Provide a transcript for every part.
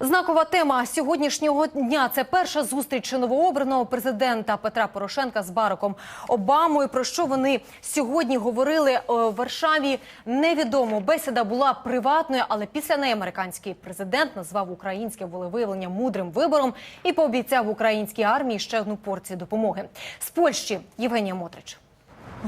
Знакова тема сьогоднішнього дня це перша зустріч новообраного президента Петра Порошенка з Бараком Обамою. Про що вони сьогодні говорили в Варшаві? Невідомо. Бесіда була приватною, але після неї американський президент назвав українське волевиявлення мудрим вибором і пообіцяв українській армії ще одну порцію допомоги. З Польщі Євгенія Мотрич.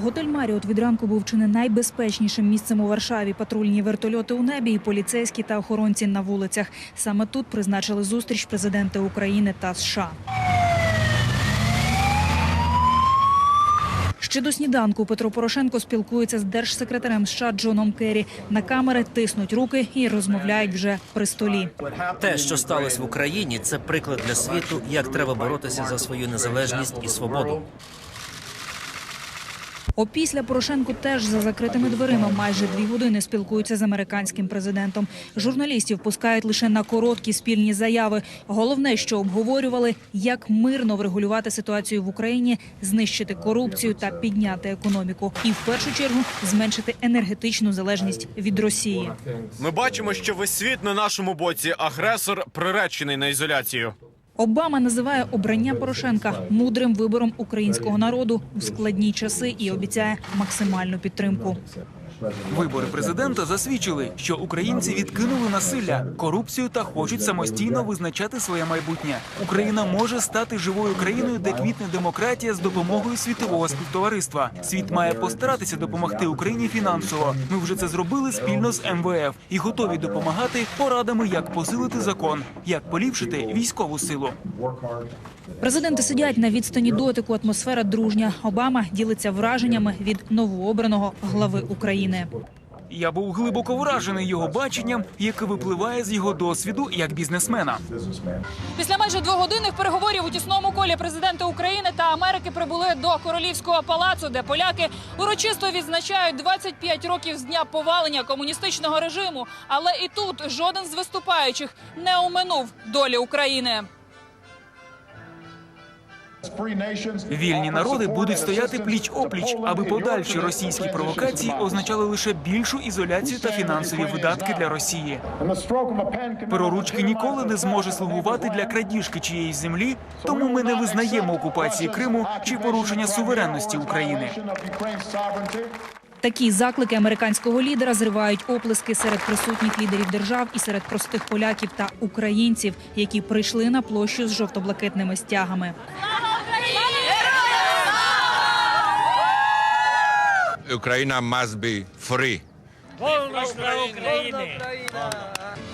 Готель Маріот від ранку був чи не найбезпечнішим місцем у Варшаві. Патрульні вертольоти у небі і поліцейські та охоронці на вулицях. Саме тут призначили зустріч президенти України та США. Ще до сніданку Петро Порошенко спілкується з держсекретарем США Джоном Керрі. На камери тиснуть руки і розмовляють вже при столі. Те, що сталося в Україні, це приклад для світу, як треба боротися за свою незалежність і свободу. Опісля Порошенко теж за закритими дверима майже дві години спілкується з американським президентом. Журналістів пускають лише на короткі спільні заяви. Головне, що обговорювали, як мирно врегулювати ситуацію в Україні, знищити корупцію та підняти економіку. І в першу чергу зменшити енергетичну залежність від Росії. Ми бачимо, що весь світ на нашому боці. Агресор приречений на ізоляцію. Обама називає обрання Порошенка мудрим вибором українського народу у складні часи і обіцяє максимальну підтримку. Вибори президента засвідчили, що українці відкинули насилля, корупцію та хочуть самостійно визначати своє майбутнє. Україна може стати живою країною, де квітне демократія з допомогою світового співтовариства. Світ має постаратися допомогти Україні фінансово. Ми вже це зробили спільно з МВФ і готові допомагати порадами, як посилити закон, як поліпшити військову силу. Президенти сидять на відстані дотику. Атмосфера дружня. Обама ділиться враженнями від новообраного глави України. Я був глибоко вражений його баченням, яке випливає з його досвіду як бізнесмена. Після майже двогодинних переговорів у тісному колі президенти України та Америки прибули до королівського палацу, де поляки урочисто відзначають 25 років з дня повалення комуністичного режиму. Але і тут жоден з виступаючих не оминув долі України. Вільні народи будуть стояти пліч опліч, аби подальші російські провокації означали лише більшу ізоляцію та фінансові видатки для Росії. Переручки ніколи не зможе слугувати для крадіжки чиєїсь землі, тому ми не визнаємо окупації Криму чи порушення суверенності України. Такі заклики американського лідера зривають оплески серед присутніх лідерів держав і серед простих поляків та українців, які прийшли на площу з жовто-блакитними стягами. Ukraine must be free.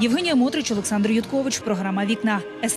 Євгенія Мотрич, Олександр Юткович. Програма Вікна